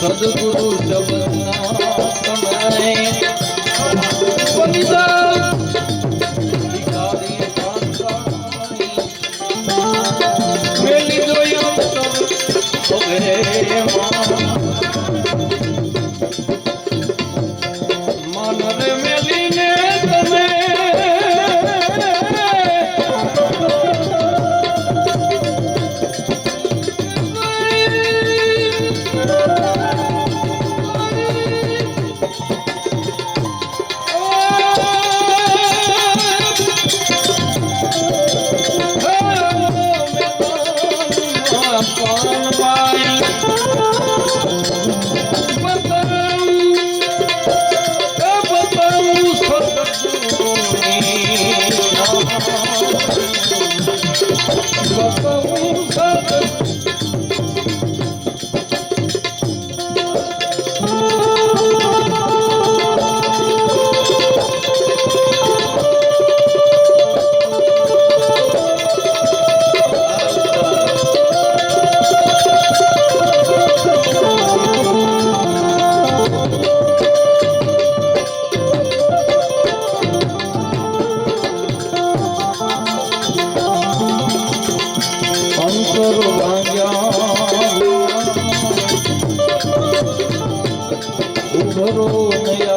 સદગુરુ भरो दया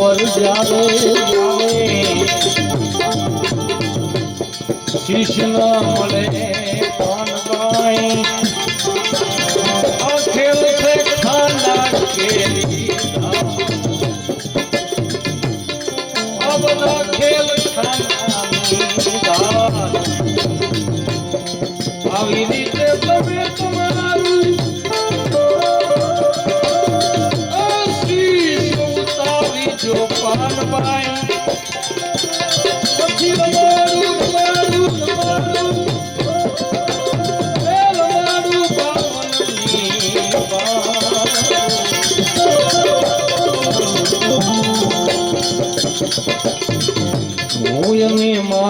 ઉપર જ્યારે શિષ્યના મળે ખેલ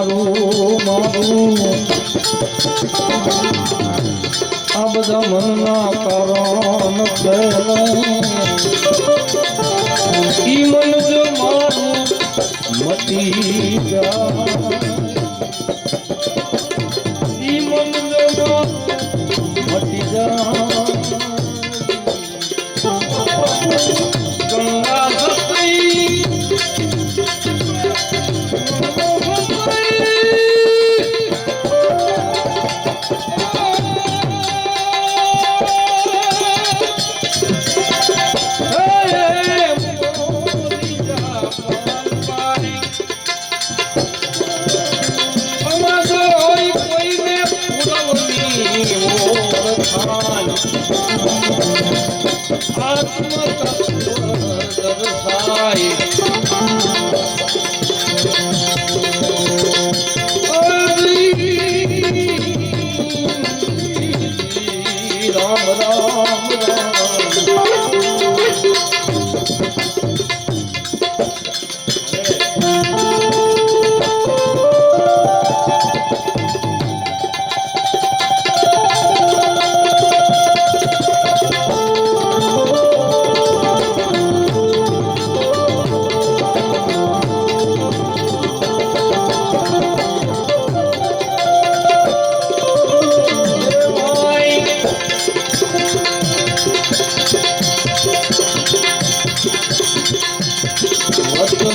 મારું મારું. આ બધા મનના કારણ ઈ જો મારું મતી જો મારું મટી आत्मतत्व दर्शाए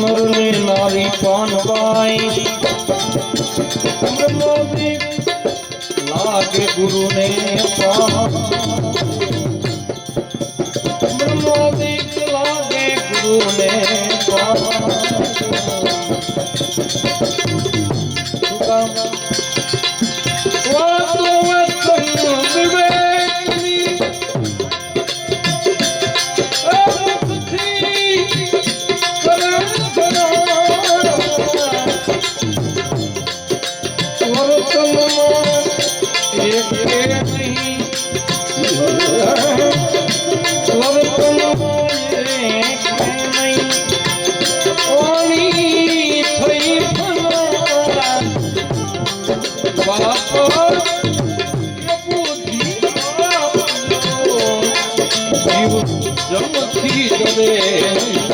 মুরলি নারী পান বাই লাগে গুরু নে ব্রহ্মদিক লাগে গুরু নে পা জগৎ ফিরি তবে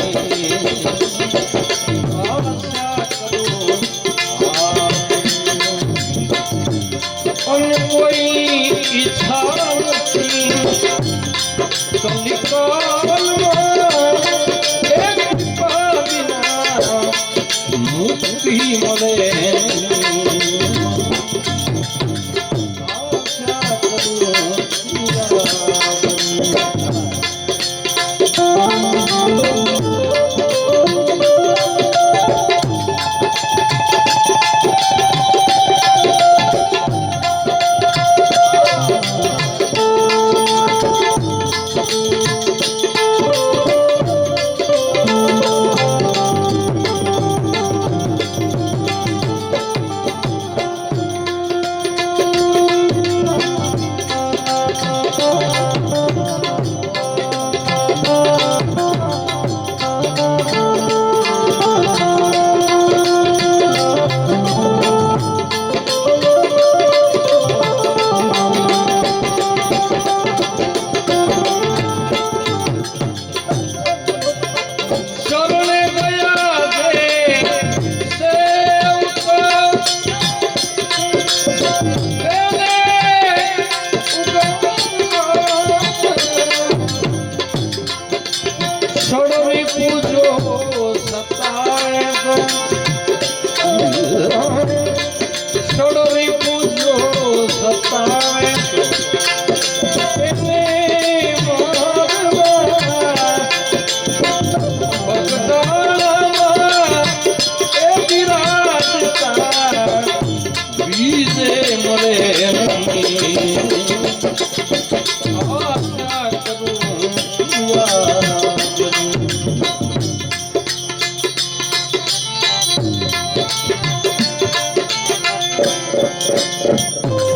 Thank.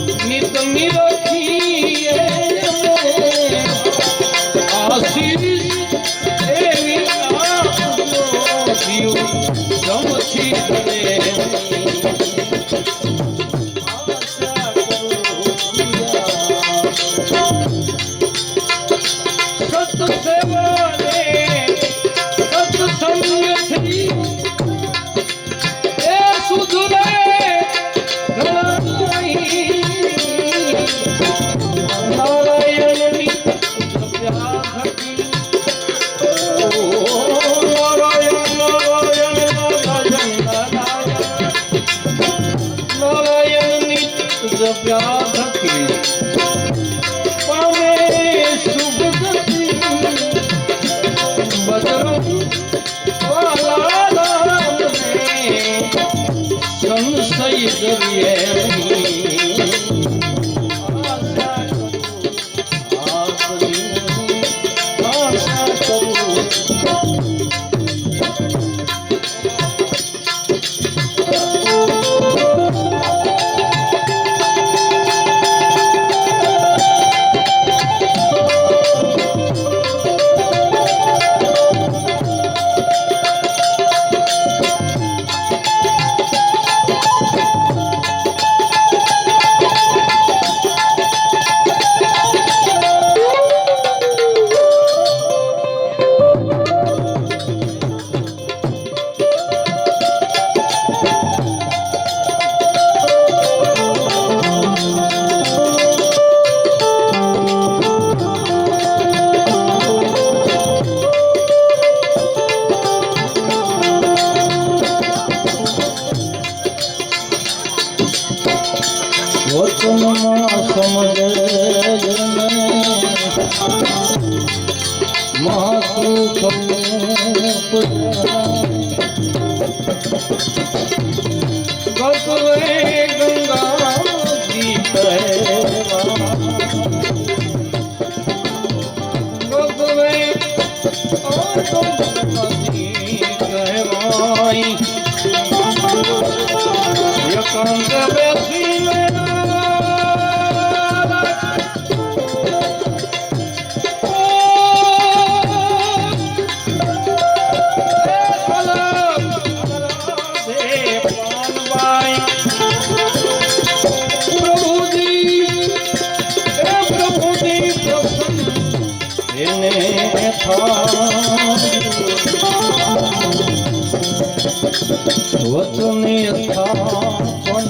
વચની સ્થાપન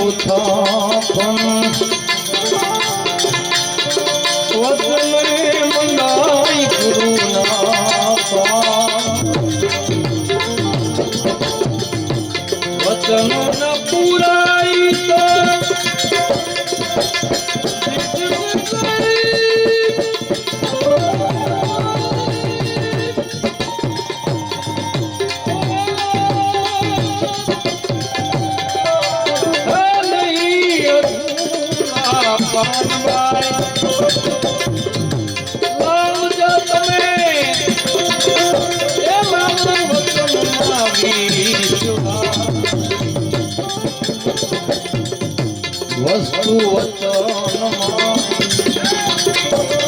ઉત્થાપન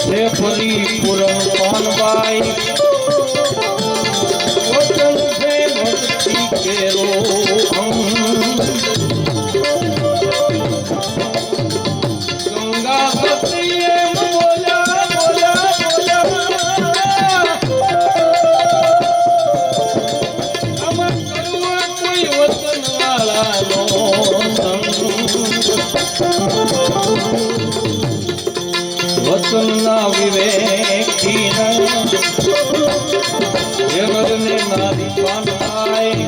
છે પરિપૂરણ પાનબાઈ વિવેકી જગતને નારી પાનાય